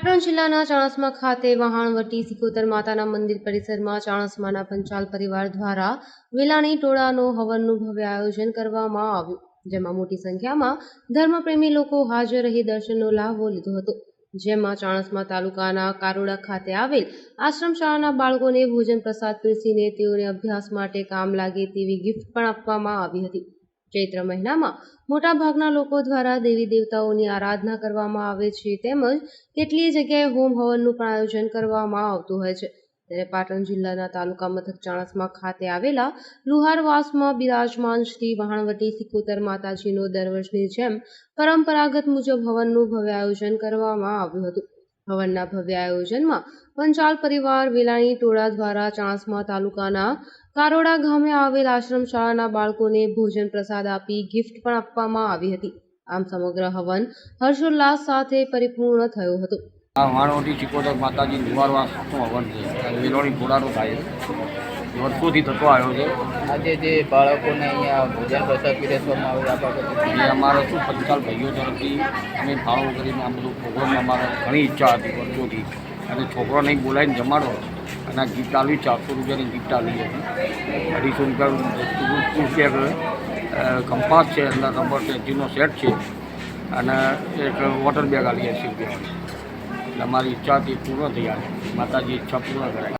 પાટણ જિલ્લાના ચાણસ્મા ખાતે વહાણવટી સિકોતર માતાના મંદિર પરિસરમાં ચાણસ્માના પંચાલ પરિવાર દ્વારા વેલાણી ટોળાનો હવનનું ભવ્ય આયોજન કરવામાં આવ્યું, જેમાં મોટી સંખ્યામાં ધર્મપ્રેમી લોકો હાજર રહી દર્શનનો લાભો લીધો હતો. જેમાં ચાણસ્મા તાલુકાના કારોડા ખાતે આવેલ આશ્રમ શાળાના બાળકોને ભોજન પ્રસાદ પીરસીને તેઓને અભ્યાસ માટે કામ લાગે તેવી ગિફ્ટ પણ આપવામાં આવી હતી. ચૈત્ર મહિનામાં મોટાભાગના લોકો દ્વારા દેવી દેવતાઓની આરાધના કરવામાં આવે છે તેમજ કેટલીય જગ્યાએ હોમ હવનનું પણ આયોજન કરવામાં આવતું હોય છે. ત્યારે પાટણ જિલ્લાના તાલુકા મથક ચાણસ્મા ખાતે આવેલા લુહારવાસમાં બિરાજમાન શ્રી વહાણવટી સિકોતર માતાજીનો દર વર્ષની જેમ પરંપરાગત મુજબ હવનનું ભવ્ય આયોજન કરવામાં આવ્યું હતું. હવનના ભવ્ય આયોજનમાં પંચાલ પરિવાર વેલાણી ટોળા દ્વારા ચાણસ્મા તાલુકાના કારોડા ગામે આવેલ આશ્રમ શાળાના બાળકોને ભોજન પ્રસાદ આપી ગિફ્ટ પણ આપવામાં આવી હતી. આમ સમગ્ર હવન હર્ષોલ્લાસ સાથે પરિપૂર્ણ થયો હતો. આ વાણવટી ચિકોતર માતાજી નિવારવા હવન છે. વેલોણી થાય છે. વર્ષોથી થતો આવ્યો છે. આજે જે બાળકોને અહીંયા ભોજન પ્રસાદ પીરસવામાં આવે આ બાબતે અમારા શું પંચાલ ભાઈઓ તરફથી અમે ફાળો કરીને આ બધું પ્રોગ્રામ અમારે ઘણી ઈચ્છા હતી વર્ષોથી. અને છોકરાને બોલાવીને જમાડો. અને આ ગિફ્ટ આવી ચારસો રૂપિયાની ગીત આવી હતી. અઢીસો રૂપિયા રૂપિયા કંપાસ છે અંદર રબર ટેન્ચીનો સેટ છે. અને એક વોટર બેગ આવી એસી છે એટલે અમારી ઈચ્છા હતી પૂર્ણ થઈ આવી માતાજી ઈચ્છા પૂર્ણ કરાય.